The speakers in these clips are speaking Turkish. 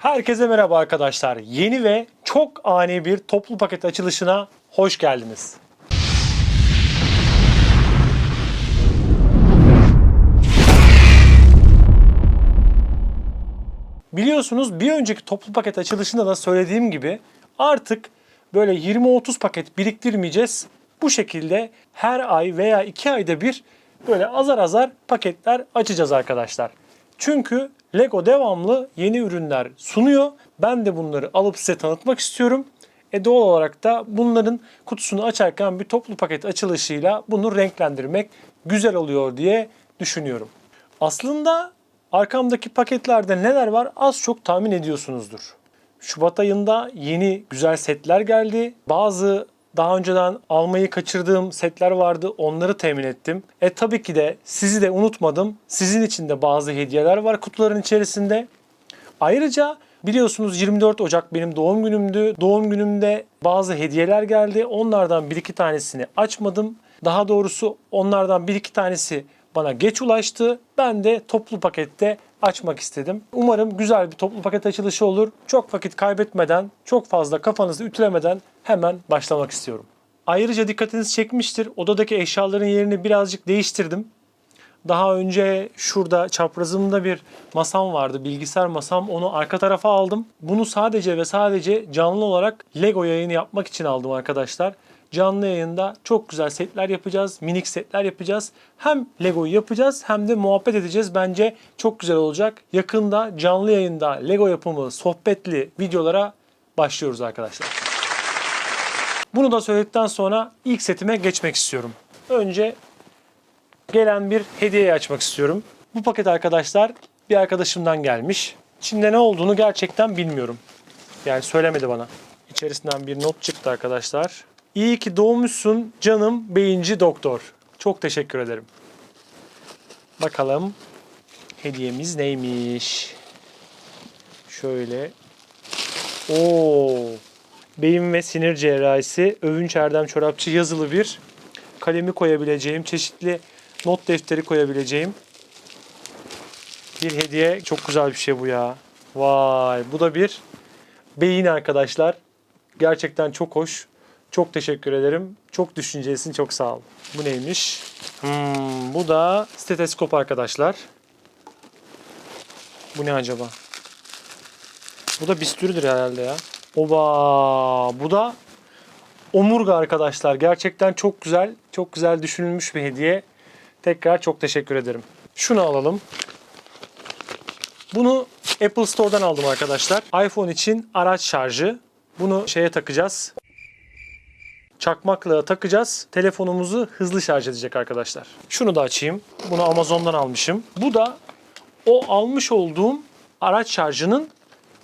Herkese merhaba arkadaşlar. Yeni ve çok ani bir toplu paket açılışına hoş geldiniz. Biliyorsunuz bir önceki toplu paket açılışında da söylediğim gibi artık böyle 20-30 paket biriktirmeyeceğiz. Bu şekilde her ay veya 2 ayda bir böyle azar azar paketler açacağız arkadaşlar. Çünkü Lego devamlı yeni ürünler sunuyor. Ben de bunları alıp size tanıtmak istiyorum. E doğal olarak da bunların kutusunu açarken bir toplu paket açılışıyla bunu renklendirmek güzel oluyor diye düşünüyorum. Aslında arkamdaki paketlerde neler var az çok tahmin ediyorsunuzdur. Şubat ayında yeni güzel setler geldi. Bazı daha önceden almayı kaçırdığım setler vardı. Onları temin ettim. E tabii ki de sizi de unutmadım. Sizin için de bazı hediyeler var kutuların içerisinde. Ayrıca biliyorsunuz 24 Ocak benim doğum günümdü. Doğum günümde bazı hediyeler geldi. Onlardan bir iki tanesini açmadım. Daha doğrusu onlardan bir iki tanesi bana geç ulaştı. Ben de toplu pakette açmak istedim. Umarım güzel bir toplu paket açılışı olur. Çok vakit kaybetmeden, çok fazla kafanızı ütülemeden hemen başlamak istiyorum. Ayrıca dikkatinizi çekmiştir. Odadaki eşyaların yerini birazcık değiştirdim. Daha önce şurada çaprazımda bir masam vardı, bilgisayar masam. Onu arka tarafa aldım. Bunu sadece ve sadece canlı olarak Lego yayını yapmak için aldım arkadaşlar. Canlı yayında çok güzel setler yapacağız, minik setler yapacağız. Hem Lego'yu yapacağız hem de muhabbet edeceğiz. Bence çok güzel olacak. Yakında canlı yayında Lego yapımı sohbetli videolara başlıyoruz arkadaşlar. Bunu da söyledikten sonra ilk setime geçmek istiyorum. Önce gelen bir hediyeyi açmak istiyorum. Bu paket arkadaşlar bir arkadaşımdan gelmiş. İçinde ne olduğunu gerçekten bilmiyorum. Yani söylemedi bana. İçerisinden bir not çıktı arkadaşlar. İyi ki doğmuşsun canım beyinci doktor. Çok teşekkür ederim. Bakalım hediyemiz neymiş? Şöyle. Oo. Beyin ve sinir cerrahisi Övünç Erdem Çorapçı yazılı bir kalemi koyabileceğim, çeşitli not defteri koyabileceğim bir hediye. Çok güzel bir şey bu ya. Vay bu da bir beyin arkadaşlar. Gerçekten çok hoş. Çok teşekkür ederim. Çok düşüncelisin. Çok sağ ol. Bu neymiş? Hmm, bu da steteskop arkadaşlar. Bu ne acaba? Bu da bistürüdür herhalde ya. Oba! Bu da omurga arkadaşlar. Gerçekten çok güzel. Çok güzel düşünülmüş bir hediye. Tekrar çok teşekkür ederim. Şunu alalım. Bunu Apple Store'dan aldım arkadaşlar. iPhone için araç şarjı. Bunu şeye takacağız. Çakmaklığa takacağız. Telefonumuzu hızlı şarj edecek arkadaşlar. Şunu da açayım. Bunu Amazon'dan almışım. Bu da o almış olduğum araç şarjının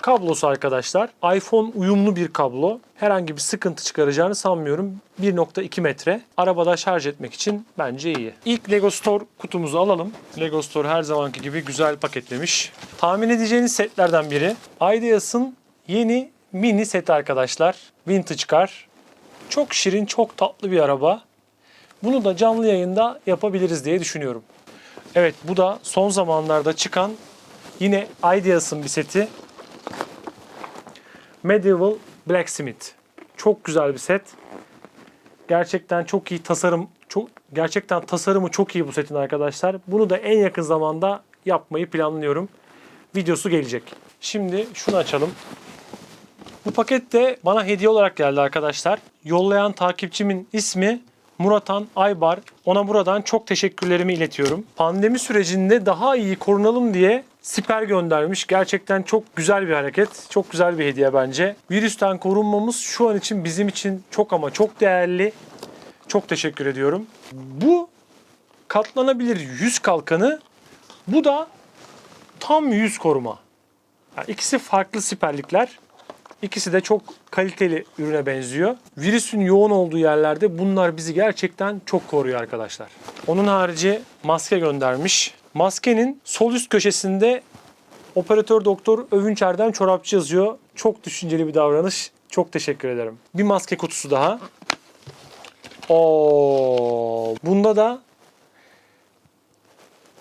kablosu arkadaşlar. iPhone uyumlu bir kablo. Herhangi bir sıkıntı çıkaracağını sanmıyorum. 1.2 metre. Arabada şarj etmek için bence iyi. İlk Lego Store kutumuzu alalım. Lego Store her zamanki gibi güzel paketlemiş. Tahmin edeceğiniz setlerden biri. Ideas'ın yeni mini seti arkadaşlar. Vintage Car. Çok şirin, çok tatlı bir araba. Bunu da canlı yayında yapabiliriz diye düşünüyorum. Evet bu da son zamanlarda çıkan yine Ideas'ın bir seti. Medieval Blacksmith. Çok güzel bir set. Gerçekten çok iyi tasarım, çok gerçekten tasarımı çok iyi bu setin arkadaşlar. Bunu da en yakın zamanda yapmayı planlıyorum. Videosu gelecek. Şimdi şunu açalım. Bu paket de bana hediye olarak geldi arkadaşlar. Yollayan takipçimin ismi Muratan Aybar. Ona buradan çok teşekkürlerimi iletiyorum. Pandemi sürecinde daha iyi korunalım diye siper göndermiş. Gerçekten çok güzel bir hareket. Çok güzel bir hediye bence. Virüsten korunmamız şu an için bizim için çok ama çok değerli. Çok teşekkür ediyorum. Bu katlanabilir yüz kalkanı. Bu da tam yüz koruma. Yani ikisi farklı siperlikler. İkisi de çok kaliteli ürüne benziyor. Virüsün yoğun olduğu yerlerde bunlar bizi gerçekten çok koruyor arkadaşlar. Onun harici maske göndermiş. Maskenin sol üst köşesinde operatör doktor Övünç Erdem Çorapçı yazıyor. Çok düşünceli bir davranış. Çok teşekkür ederim. Bir maske kutusu daha. Oo, bunda da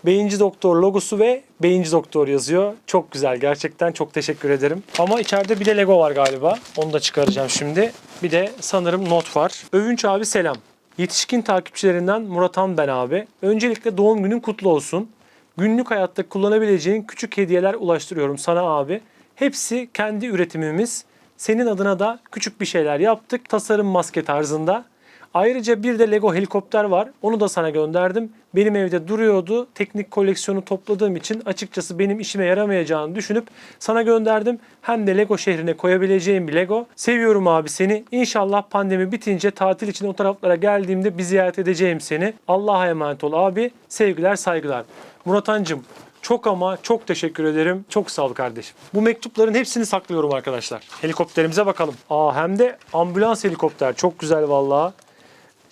Beyinci Doktor logosu ve Beyinci Doktor yazıyor. Çok güzel. Gerçekten çok teşekkür ederim. Ama içeride bir de Lego var galiba. Onu da çıkaracağım şimdi. Bir de sanırım not var. Övünç abi selam. Yetişkin takipçilerinden Murat ben abi. Öncelikle doğum günün kutlu olsun. Günlük hayatta kullanabileceğin küçük hediyeler ulaştırıyorum sana abi. Hepsi kendi üretimimiz. Senin adına da küçük bir şeyler yaptık. Tasarım maske tarzında. Ayrıca bir de Lego helikopter var. Onu da sana gönderdim. Benim evde duruyordu. Teknik koleksiyonu topladığım için açıkçası benim işime yaramayacağını düşünüp sana gönderdim. Hem de Lego şehrine koyabileceğim bir Lego. Seviyorum abi seni. İnşallah pandemi bitince tatil için o taraflara geldiğimde bir ziyaret edeceğim seni. Allah'a emanet ol abi. Sevgiler saygılar. Muratancım çok ama çok teşekkür ederim. Çok sağ ol kardeşim. Bu mektupların hepsini saklıyorum arkadaşlar. Helikopterimize bakalım. Aa hem de ambulans helikopter. Çok güzel vallahi.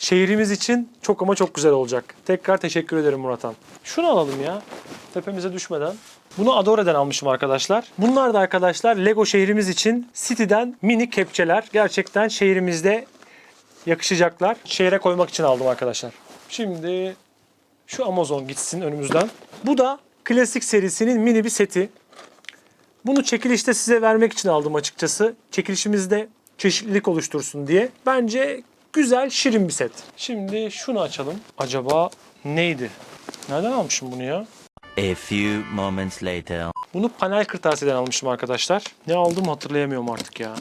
Şehrimiz için çok ama çok güzel olacak. Tekrar teşekkür ederim Muratan. Şunu alalım ya. Tepemize düşmeden. Bunu Adore'den almışım arkadaşlar. Bunlar da arkadaşlar Lego şehrimiz için City'den mini kepçeler. Gerçekten şehrimizde yakışacaklar. Şehre koymak için aldım arkadaşlar. Şimdi şu Amazon gitsin önümüzden. Bu da klasik serisinin mini bir seti. Bunu çekilişte size vermek için aldım açıkçası. Çekilişimizde çeşitlilik oluştursun diye. Bence güzel, şirin bir set. Şimdi şunu açalım. Acaba neydi? Nereden almışım bunu ya? A few moments later. Bunu panel kırtasiyeden almıştım arkadaşlar. Ne aldım hatırlayamıyorum artık ya.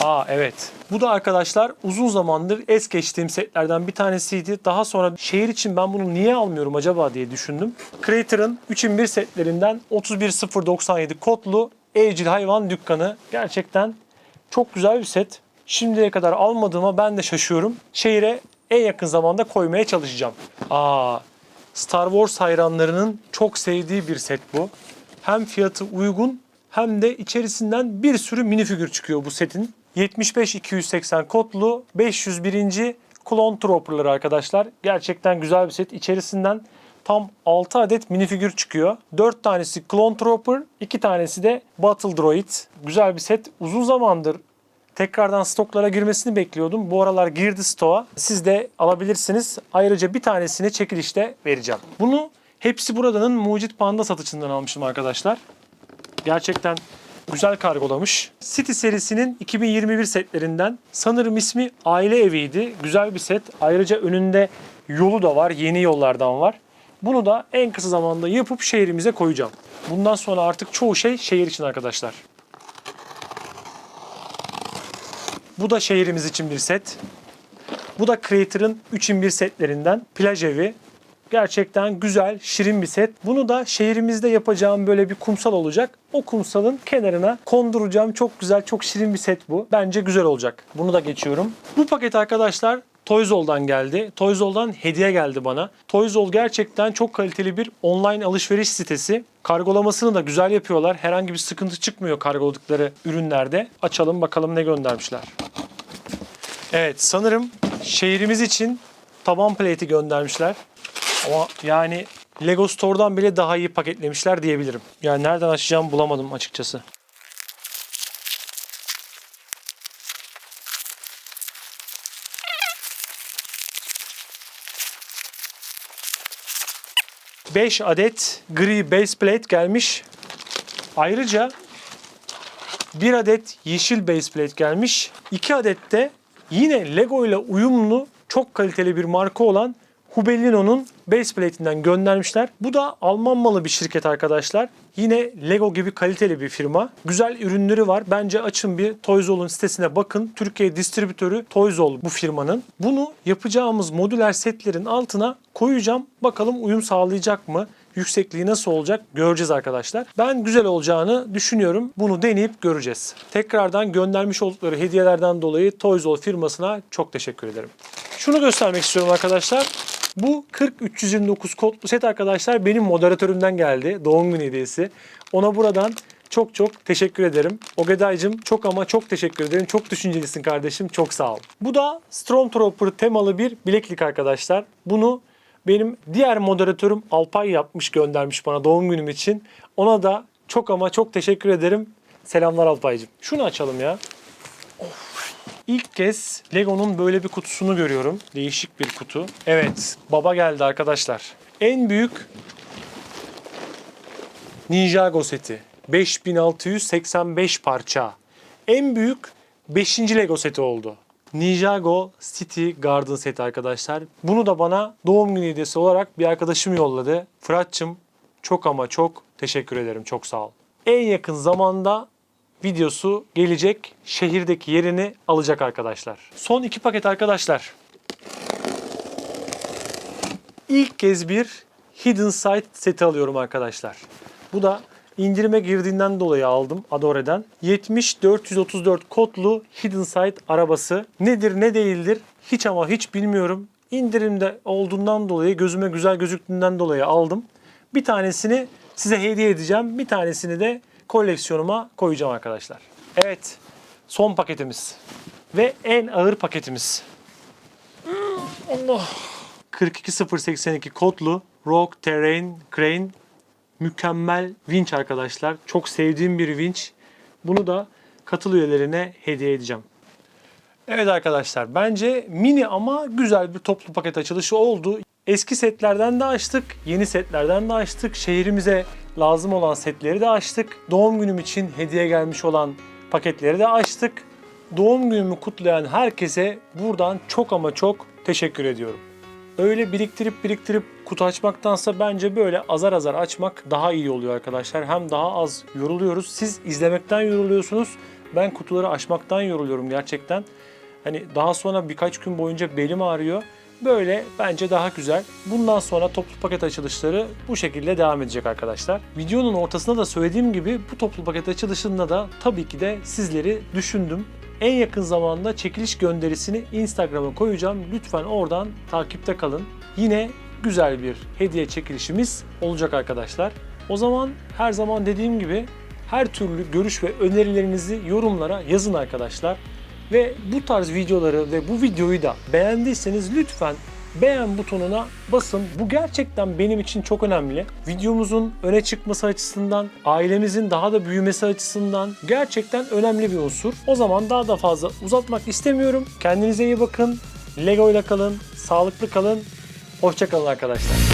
Aa evet. Bu da arkadaşlar uzun zamandır es geçtiğim setlerden bir tanesiydi. Daha sonra şehir için ben bunu niye almıyorum acaba diye düşündüm. Creator'ın 3'in 1 setlerinden 31097 kodlu evcil hayvan dükkanı. Gerçekten çok güzel bir set. Şimdiye kadar almadığıma ben de şaşıyorum. Şehire en yakın zamanda koymaya çalışacağım. Aa, Star Wars hayranlarının çok sevdiği bir set bu. Hem fiyatı uygun hem de içerisinden bir sürü minifigür çıkıyor bu setin. 75-280 kodlu 501. Clone Trooper'ları arkadaşlar. Gerçekten güzel bir set. İçerisinden tam 6 adet minifigür çıkıyor. 4 tanesi Clone Trooper, 2 tanesi de Battle Droid. Güzel bir set. Uzun zamandır tekrardan stoklara girmesini bekliyordum. Bu aralar girdi stoğa. Siz de alabilirsiniz. Ayrıca bir tanesini çekilişte vereceğim. Bunu hepsi buradanın Mucit Panda satışından almıştım arkadaşlar. Gerçekten güzel kargolamış. City serisinin 2021 setlerinden sanırım ismi Aile Evi'ydi. Güzel bir set. Ayrıca önünde yolu da var. Yeni yollardan var. Bunu da en kısa zamanda yapıp şehrimize koyacağım. Bundan sonra artık çoğu şey şehir için arkadaşlar. Bu da şehrimiz için bir set. Bu da Creator'ın 3'in 1 setlerinden plaj evi. Gerçekten güzel, şirin bir set. Bunu da şehrimizde yapacağım böyle bir kumsal olacak. O kumsalın kenarına konduracağım. Çok güzel, çok şirin bir set bu. Bence güzel olacak. Bunu da geçiyorum. Bu paket arkadaşlar Toyzol'dan geldi. Toyzol'dan hediye geldi bana. Toyzol gerçekten çok kaliteli bir online alışveriş sitesi. Kargolamasını da güzel yapıyorlar. Herhangi bir sıkıntı çıkmıyor kargoladıkları ürünlerde. Açalım bakalım ne göndermişler. Evet sanırım şehrimiz için taban plate'i göndermişler. Ama yani Lego Store'dan bile daha iyi paketlemişler diyebilirim. Yani nereden açacağımı bulamadım açıkçası. Beş adet gri base plate gelmiş. Ayrıca bir adet yeşil base plate gelmiş. 2 adet de yine Lego ile uyumlu çok kaliteli bir marka olan Hubellino'nun base plate'inden göndermişler. Bu da Alman malı bir şirket arkadaşlar. Yine Lego gibi kaliteli bir firma. Güzel ürünleri var. Bence açın bir Toyzol'un sitesine bakın. Türkiye distribütörü Toyzol bu firmanın. Bunu yapacağımız modüler setlerin altına koyacağım. Bakalım uyum sağlayacak mı? Yüksekliği nasıl olacak göreceğiz arkadaşlar. Ben güzel olacağını düşünüyorum. Bunu deneyip göreceğiz. Tekrardan göndermiş oldukları hediyelerden dolayı Toyzol firmasına çok teşekkür ederim. Şunu göstermek istiyorum arkadaşlar. Bu 40329 kodlu set arkadaşlar benim moderatörümden geldi. Doğum günü hediyesi. Ona buradan çok çok teşekkür ederim. Ogeday'cım çok ama çok teşekkür ederim. Çok düşüncelisin kardeşim. Çok sağ ol. Bu da Stormtrooper temalı bir bileklik arkadaşlar. Bunu benim diğer moderatörüm Alpay yapmış göndermiş bana doğum günüm için. Ona da çok ama çok teşekkür ederim. Selamlar Alpay'cım. Şunu açalım ya. İlk kez Lego'nun böyle bir kutusunu görüyorum. Değişik bir kutu. Evet, baba geldi arkadaşlar. En büyük Ninjago seti. 5685 parça. En büyük 5. Lego seti oldu. Ninjago City Garden seti arkadaşlar. Bunu da bana doğum günü hediyesi olarak bir arkadaşım yolladı. Fırat'cığım çok ama çok teşekkür ederim. Çok sağ ol. En yakın zamanda videosu gelecek. Şehirdeki yerini alacak arkadaşlar. Son iki paket arkadaşlar. İlk kez bir Hidden Side seti alıyorum arkadaşlar. Bu da indirime girdiğinden dolayı aldım Adore'den. 70434 kodlu Hidden Side arabası. Nedir ne değildir hiç ama hiç bilmiyorum. İndirimde olduğundan dolayı gözüme güzel gözüktüğünden dolayı aldım. Bir tanesini size hediye edeceğim. Bir tanesini de koleksiyonuma koyacağım arkadaşlar. Evet son paketimiz. Ve en ağır paketimiz. Allah. 42082 kodlu Rogue Terrain Crane mükemmel vinç arkadaşlar. Çok sevdiğim bir vinç. Bunu da katıl üyelerine hediye edeceğim. Evet arkadaşlar bence mini ama güzel bir toplu paket açılışı oldu. Eski setlerden de açtık, yeni setlerden de açtık. Şehrimize lazım olan setleri de açtık. Doğum günüm için hediye gelmiş olan paketleri de açtık. Doğum günümü kutlayan herkese buradan çok ama çok teşekkür ediyorum. Öyle biriktirip biriktirip kutu açmaktansa bence böyle azar azar açmak daha iyi oluyor arkadaşlar. Hem daha az yoruluyoruz. Siz izlemekten yoruluyorsunuz. Ben kutuları açmaktan yoruluyorum gerçekten. Hani daha sonra birkaç gün boyunca belim ağrıyor. Böyle bence daha güzel. Bundan sonra toplu paket açılışları bu şekilde devam edecek arkadaşlar. Videonun ortasında da söylediğim gibi bu toplu paket açılışında da tabii ki de sizleri düşündüm. En yakın zamanda çekiliş gönderisini Instagram'a koyacağım. Lütfen oradan takipte kalın. Yine güzel bir hediye çekilişimiz olacak arkadaşlar. O zaman her zaman dediğim gibi her türlü görüş ve önerilerinizi yorumlara yazın arkadaşlar. Ve bu tarz videoları ve bu videoyu da beğendiyseniz lütfen beğen butonuna basın. Bu gerçekten benim için çok önemli. Videomuzun öne çıkması açısından, ailemizin daha da büyümesi açısından gerçekten önemli bir unsur. O zaman daha da fazla uzatmak istemiyorum. Kendinize iyi bakın. Lego ile kalın, sağlıklı kalın. Hoşçakalın arkadaşlar.